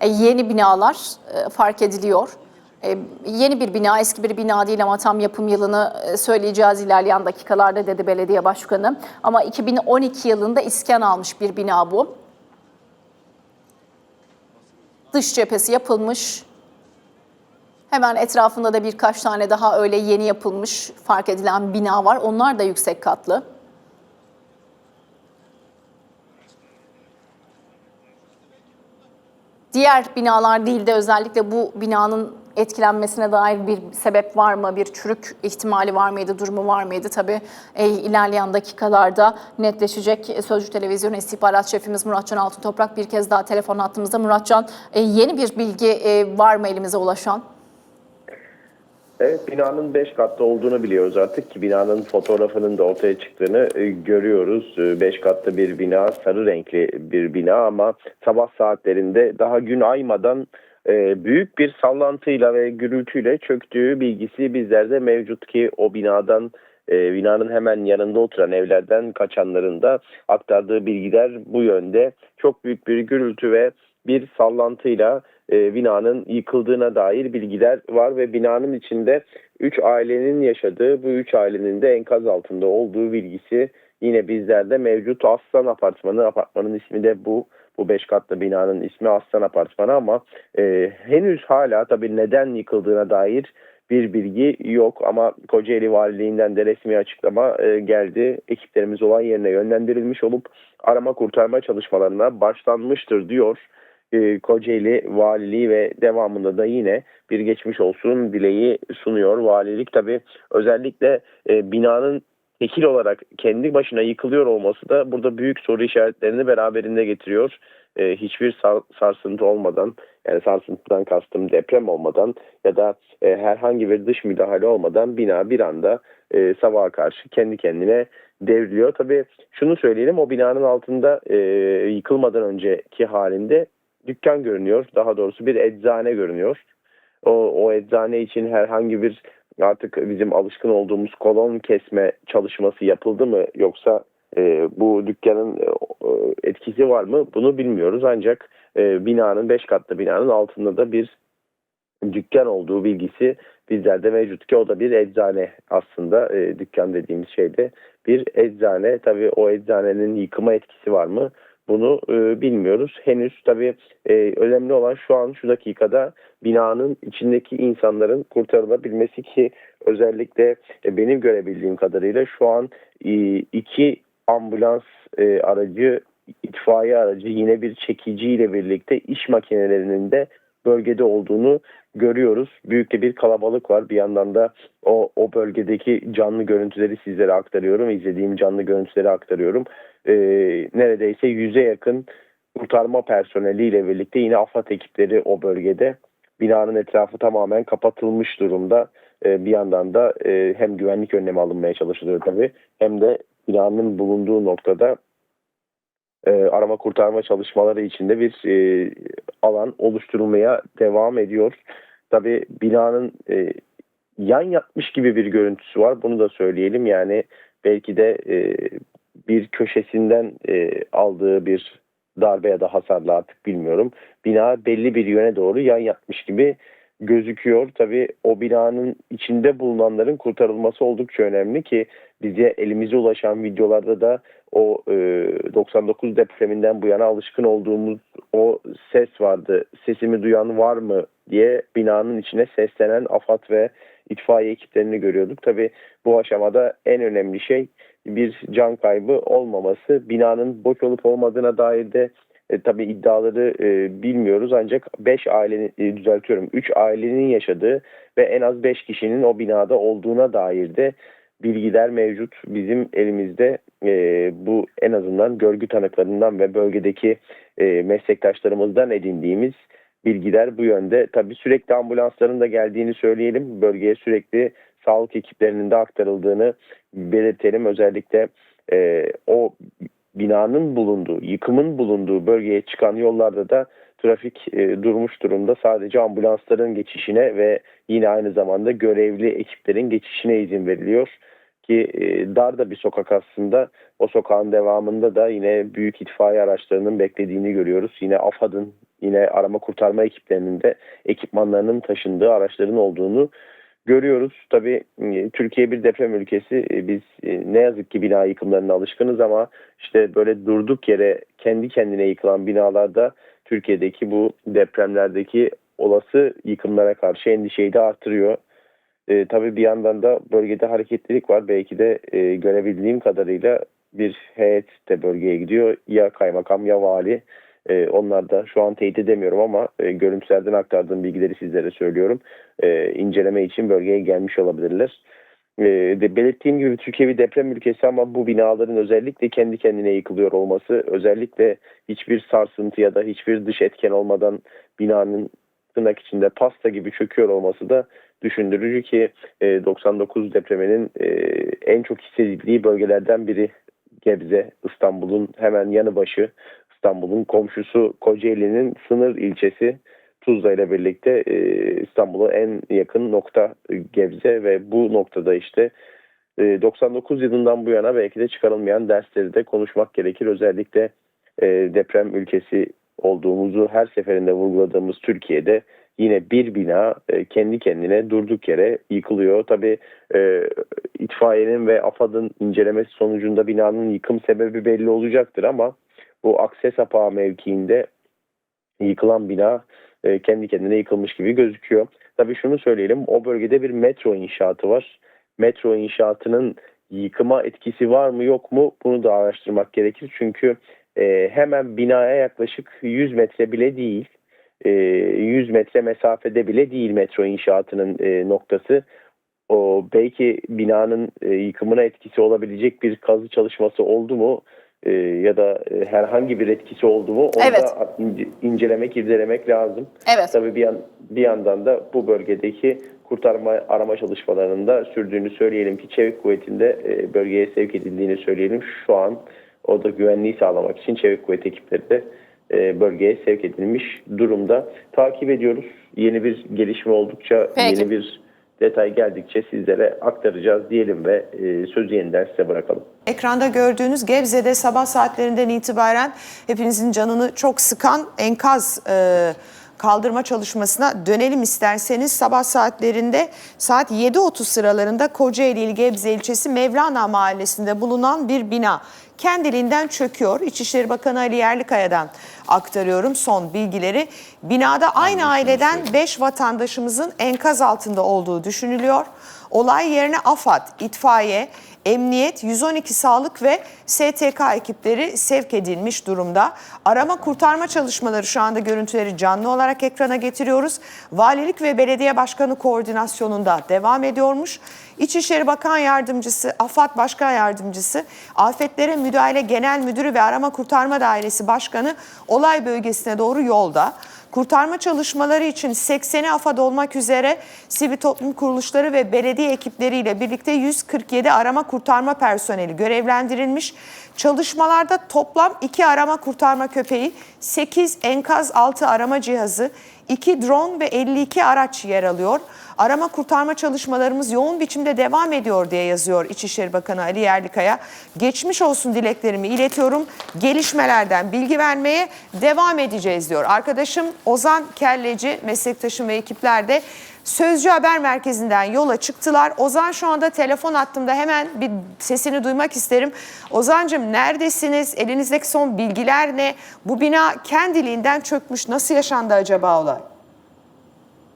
e, yeni binalar e, fark ediliyor. E, Yeni bir bina, eski bir bina değil ama tam yapım yılını söyleyeceğiz ilerleyen dakikalarda dedi belediye başkanı. Ama 2012 yılında iskan almış bir bina bu. Dış cephesi yapılmış. Hemen etrafında da birkaç tane daha öyle yeni yapılmış fark edilen bina var. Onlar da yüksek katlı. Diğer binalar değil de özellikle bu binanın etkilenmesine dair bir sebep var mı? Bir çürük ihtimali var mıydı, durumu var mıydı? Tabii e, ilerleyen dakikalarda netleşecek. Sözcü Televizyon İstihbarat Şefimiz Muratcan Altıntoprak bir kez daha telefon hattımızda. Muratcan e, yeni bir bilgi e, var mı elimize ulaşan? Evet binanın 5 katlı olduğunu biliyoruz artık ki binanın fotoğrafının da ortaya çıktığını e, görüyoruz. 5 katlı bir bina sarı renkli bir bina ama sabah saatlerinde daha gün aymadan e, büyük bir sallantıyla ve gürültüyle çöktüğü bilgisi bizlerde mevcut ki o binadan e, binanın hemen yanında oturan evlerden kaçanların da aktardığı bilgiler bu yönde. Çok büyük bir gürültü ve bir sallantıyla e, binanın yıkıldığına dair bilgiler var ve binanın içinde 3 ailenin yaşadığı bu 3 ailenin de enkaz altında olduğu bilgisi yine bizlerde mevcut. Aslan Apartmanı, apartmanın ismi de bu. Bu 5 katlı binanın ismi Aslan Apartmanı ama e, henüz hala tabii neden yıkıldığına dair bir bilgi yok ama Kocaeli Valiliğinden de resmi açıklama e, geldi. Ekiplerimiz olay yerine yönlendirilmiş olup arama kurtarma çalışmalarına başlanmıştır diyor. E, Kocaeli Valiliği ve devamında da yine bir geçmiş olsun dileği sunuyor. Valilik tabi özellikle e, binanın tekil olarak kendi başına yıkılıyor olması da burada büyük soru işaretlerini beraberinde getiriyor. E, hiçbir sar- sarsıntı olmadan yani sarsıntıdan kastım deprem olmadan ya da e, herhangi bir dış müdahale olmadan bina bir anda e, sabaha karşı kendi kendine devriliyor. Tabii şunu söyleyelim o binanın altında e, yıkılmadan önceki halinde dükkan görünüyor. Daha doğrusu bir eczane görünüyor. O, o eczane için herhangi bir artık bizim alışkın olduğumuz kolon kesme çalışması yapıldı mı? Yoksa e, bu dükkanın e, etkisi var mı? Bunu bilmiyoruz. Ancak e, binanın 5 katlı binanın altında da bir dükkan olduğu bilgisi bizlerde mevcut ki o da bir eczane aslında. E, dükkan dediğimiz şeyde bir eczane. Tabii o eczanenin yıkıma etkisi var mı bunu e, bilmiyoruz. Henüz tabii e, önemli olan şu an şu dakikada binanın içindeki insanların kurtarılabilmesi ki özellikle e, benim görebildiğim kadarıyla şu an e, iki ambulans e, aracı, itfaiye aracı yine bir çekiciyle birlikte iş makinelerinin de bölgede olduğunu görüyoruz. Büyük de bir kalabalık var. Bir yandan da o, o bölgedeki canlı görüntüleri sizlere aktarıyorum. İzlediğim canlı görüntüleri aktarıyorum. Ee, neredeyse yüze yakın kurtarma personeliyle birlikte yine AFAD ekipleri o bölgede. Binanın etrafı tamamen kapatılmış durumda. Ee, bir yandan da e, hem güvenlik önlemi alınmaya çalışılıyor tabii hem de binanın bulunduğu noktada e, arama kurtarma çalışmaları içinde bir e, alan oluşturulmaya devam ediyor. Tabi binanın e, yan yatmış gibi bir görüntüsü var. Bunu da söyleyelim. Yani belki de e, bir köşesinden e, aldığı bir darbe ya da hasarla artık bilmiyorum. Bina belli bir yöne doğru yan yatmış gibi gözüküyor. Tabi o binanın içinde bulunanların kurtarılması oldukça önemli ki bize elimize ulaşan videolarda da o e, 99 depreminden bu yana alışkın olduğumuz o ses vardı. Sesimi duyan var mı diye binanın içine seslenen AFAD ve itfaiye ekiplerini görüyorduk. Tabi bu aşamada en önemli şey bir can kaybı olmaması. Binanın boş olup olmadığına dair de e, tabii iddiaları e, bilmiyoruz ancak 5 ailenin e, düzeltiyorum 3 ailenin yaşadığı ve en az 5 kişinin o binada olduğuna dair de bilgiler mevcut. Bizim elimizde e, bu en azından görgü tanıklarından ve bölgedeki e, meslektaşlarımızdan edindiğimiz bilgiler bu yönde. Tabii sürekli ambulansların da geldiğini söyleyelim. Bölgeye sürekli sağlık ekiplerinin de aktarıldığını belirtelim. Özellikle e, o binanın bulunduğu, yıkımın bulunduğu bölgeye çıkan yollarda da trafik e, durmuş durumda. Sadece ambulansların geçişine ve yine aynı zamanda görevli ekiplerin geçişine izin veriliyor ki e, dar da bir sokak aslında. O sokağın devamında da yine büyük itfaiye araçlarının beklediğini görüyoruz. Yine AFAD'ın yine arama kurtarma ekiplerinin de ekipmanlarının taşındığı araçların olduğunu görüyoruz. Tabii e, Türkiye bir deprem ülkesi. E, Biz e, ne yazık ki bina yıkımlarına alışkınız ama işte böyle durduk yere kendi kendine yıkılan binalarda Türkiye'deki bu depremlerdeki olası yıkımlara karşı endişeyi de artırıyor. E, tabii bir yandan da bölgede hareketlilik var. Belki de e, görebildiğim kadarıyla bir heyet de bölgeye gidiyor. Ya kaymakam ya vali. E, onlar da şu an teyit edemiyorum ama e, görüntülerden aktardığım bilgileri sizlere söylüyorum. E, inceleme için bölgeye gelmiş olabilirler. E, de belirttiğim gibi Türkiye bir deprem ülkesi ama bu binaların özellikle kendi kendine yıkılıyor olması, özellikle hiçbir sarsıntı ya da hiçbir dış etken olmadan binanın tırnak içinde pasta gibi çöküyor olması da düşündürücü ki e, 99 depreminin e, en çok hissedildiği bölgelerden biri Gebze, İstanbul'un hemen yanı başı, İstanbul'un komşusu Kocaeli'nin sınır ilçesi Tuzla ile birlikte e, İstanbul'a en yakın nokta e, Gebze ve bu noktada işte e, 99 yılından bu yana belki de çıkarılmayan dersleri de konuşmak gerekir. Özellikle e, deprem ülkesi olduğumuzu her seferinde vurguladığımız Türkiye'de yine bir bina e, kendi kendine durduk yere yıkılıyor. Tabii e, itfaiyenin ve AFAD'ın incelemesi sonucunda binanın yıkım sebebi belli olacaktır ama bu akses apağı mevkiinde yıkılan bina e, kendi kendine yıkılmış gibi gözüküyor. Tabii şunu söyleyelim o bölgede bir metro inşaatı var. Metro inşaatının yıkıma etkisi var mı yok mu bunu da araştırmak gerekir. Çünkü e, hemen binaya yaklaşık 100 metre bile değil. E, 100 metre mesafede bile değil metro inşaatının e, noktası. O belki binanın e, yıkımına etkisi olabilecek bir kazı çalışması oldu mu e, ya da e, herhangi bir etkisi oldu mu onu Evet. da ince- incelemek, irdelemek lazım. Evet. Tabii bir, yan, bir yandan da bu bölgedeki kurtarma arama çalışmalarında sürdüğünü söyleyelim ki Çevik Kuvveti'nde e, bölgeye sevk edildiğini söyleyelim. Şu an o da güvenliği sağlamak için Çevik Kuvvet ekipleri de e, bölgeye sevk edilmiş durumda. Takip ediyoruz. Yeni bir gelişme oldukça, Peki. yeni bir detay geldikçe sizlere aktaracağız diyelim ve e, sözü yeniden size bırakalım. Ekranda gördüğünüz Gebze'de sabah saatlerinden itibaren hepinizin canını çok sıkan enkaz e, kaldırma çalışmasına dönelim isterseniz. Sabah saatlerinde saat 7.30 sıralarında Kocaeli il Gebze ilçesi Mevlana mahallesinde bulunan bir bina kendiliğinden çöküyor. İçişleri Bakanı Ali Yerlikaya'dan aktarıyorum son bilgileri. Binada aynı aileden 5 vatandaşımızın enkaz altında olduğu düşünülüyor. Olay yerine AFAD, itfaiye, Emniyet, 112 sağlık ve STK ekipleri sevk edilmiş durumda. Arama kurtarma çalışmaları şu anda görüntüleri canlı olarak ekrana getiriyoruz. Valilik ve belediye başkanı koordinasyonunda devam ediyormuş. İçişleri Bakan Yardımcısı, AFAD Başkan Yardımcısı, Afetlere Müdahale Genel Müdürü ve Arama Kurtarma Dairesi Başkanı olay bölgesine doğru yolda. Kurtarma çalışmaları için 80'i AFAD olmak üzere sivil toplum kuruluşları ve belediye ekipleriyle birlikte 147 arama kurtarma personeli görevlendirilmiş. Çalışmalarda toplam 2 arama kurtarma köpeği, 8 enkaz altı arama cihazı, 2 drone ve 52 araç yer alıyor. Arama kurtarma çalışmalarımız yoğun biçimde devam ediyor diye yazıyor İçişleri Bakanı Ali Yerlikaya. Geçmiş olsun dileklerimi iletiyorum. Gelişmelerden bilgi vermeye devam edeceğiz diyor. Arkadaşım Ozan Kelleci, meslektaşım ve ekipler de Sözcü Haber Merkezi'nden yola çıktılar. Ozan şu anda telefon attığımda hemen bir sesini duymak isterim. Ozancığım neredesiniz? Elinizdeki son bilgiler ne? Bu bina kendiliğinden çökmüş. Nasıl yaşandı acaba olay?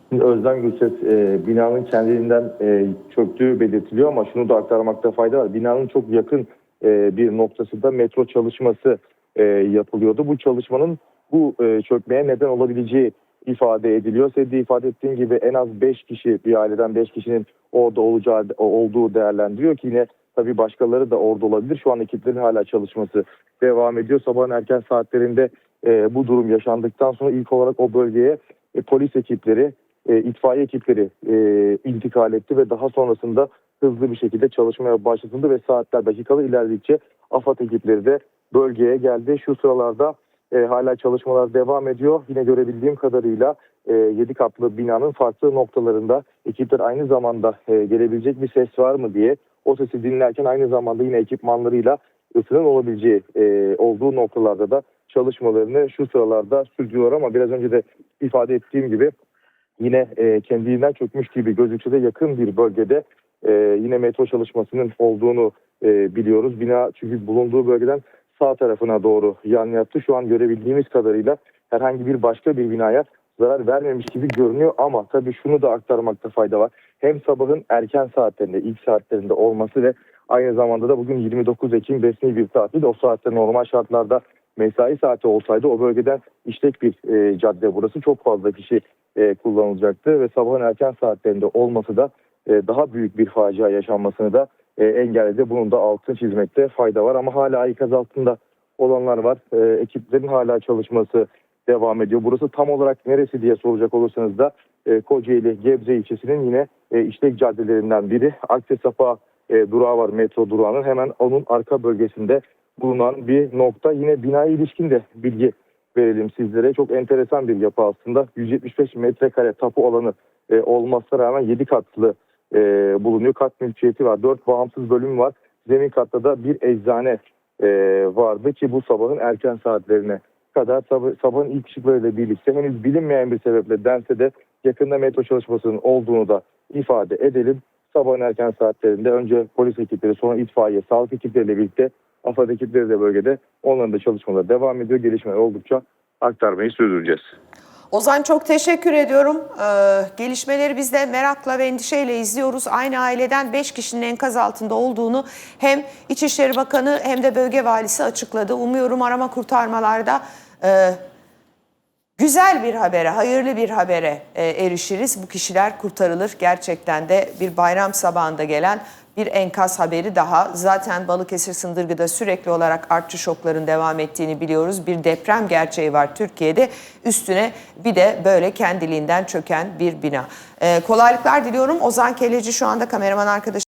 Şimdi Özlem e, binanın kendiliğinden e, çöktüğü belirtiliyor ama şunu da aktarmakta fayda var. Binanın çok yakın e, bir noktasında metro çalışması e, yapılıyordu. Bu çalışmanın bu e, çökmeye neden olabileceği ifade ediliyor. Senin de ifade ettiğin gibi en az 5 kişi bir aileden 5 kişinin orada olacağı olduğu değerlendiriyor ki yine tabii başkaları da orada olabilir. Şu an ekiplerin hala çalışması devam ediyor. Sabahın erken saatlerinde e, bu durum yaşandıktan sonra ilk olarak o bölgeye e, polis ekipleri, e, itfaiye ekipleri e, intikal etti ve daha sonrasında hızlı bir şekilde çalışmaya başlatıldı ve saatler dakikalar ilerledikçe AFAD ekipleri de bölgeye geldi. Şu sıralarda e, hala çalışmalar devam ediyor. Yine görebildiğim kadarıyla e, 7 katlı binanın farklı noktalarında ekipler aynı zamanda e, gelebilecek bir ses var mı diye o sesi dinlerken aynı zamanda yine ekipmanlarıyla ısının olabileceği e, olduğu noktalarda da çalışmalarını şu sıralarda sürdürüyor ama biraz önce de ifade ettiğim gibi yine e, kendinden çökmüş gibi gözükse de yakın bir bölgede e, yine metro çalışmasının olduğunu e, biliyoruz. Bina çünkü bulunduğu bölgeden sağ tarafına doğru yan yattı. Şu an görebildiğimiz kadarıyla herhangi bir başka bir binaya zarar vermemiş gibi görünüyor ama tabii şunu da aktarmakta fayda var. Hem sabahın erken saatlerinde, ilk saatlerinde olması ve aynı zamanda da bugün 29 Ekim resmi bir tatil. O saatte normal şartlarda mesai saati olsaydı o bölgeden işlek bir e, cadde burası. Çok fazla kişi e, kullanılacaktı ve sabahın erken saatlerinde olması da e, daha büyük bir facia yaşanmasını da e, engelledi. Bunun da altını çizmekte fayda var ama hala ikaz altında olanlar var. E, ekiplerin hala çalışması devam ediyor. Burası tam olarak neresi diye soracak olursanız da e, Kocaeli Gebze ilçesinin yine e, işlek caddelerinden biri. Akse e, durağı var metro durağının hemen onun arka bölgesinde bulunan bir nokta. Yine binaya ilişkin de bilgi verelim sizlere. Çok enteresan bir yapı aslında. 175 metrekare tapu alanı e, olmasına rağmen 7 katlı e, bulunuyor. Kat mülkiyeti var. 4 bağımsız bölüm var. Zemin katta da bir eczane e, vardı ki bu sabahın erken saatlerine kadar sabah, sabahın ilk ışıklarıyla birlikte henüz bilinmeyen bir sebeple dense de yakında metro çalışmasının olduğunu da ifade edelim. Sabahın erken saatlerinde önce polis ekipleri sonra itfaiye, sağlık ekipleriyle birlikte AFAD ekipleri de bölgede onların da çalışmaları devam ediyor. Gelişmeler oldukça aktarmayı sürdüreceğiz. Ozan çok teşekkür ediyorum. Ee, gelişmeleri biz de merakla ve endişeyle izliyoruz. Aynı aileden 5 kişinin enkaz altında olduğunu hem İçişleri Bakanı hem de bölge valisi açıkladı. Umuyorum arama kurtarmalarda e, güzel bir habere, hayırlı bir habere e, erişiriz. Bu kişiler kurtarılır. Gerçekten de bir bayram sabahında gelen bir enkaz haberi daha. Zaten Balıkesir Sındırgı'da sürekli olarak artçı şokların devam ettiğini biliyoruz. Bir deprem gerçeği var Türkiye'de. Üstüne bir de böyle kendiliğinden çöken bir bina. Ee, kolaylıklar diliyorum. Ozan Keleci şu anda kameraman arkadaşım.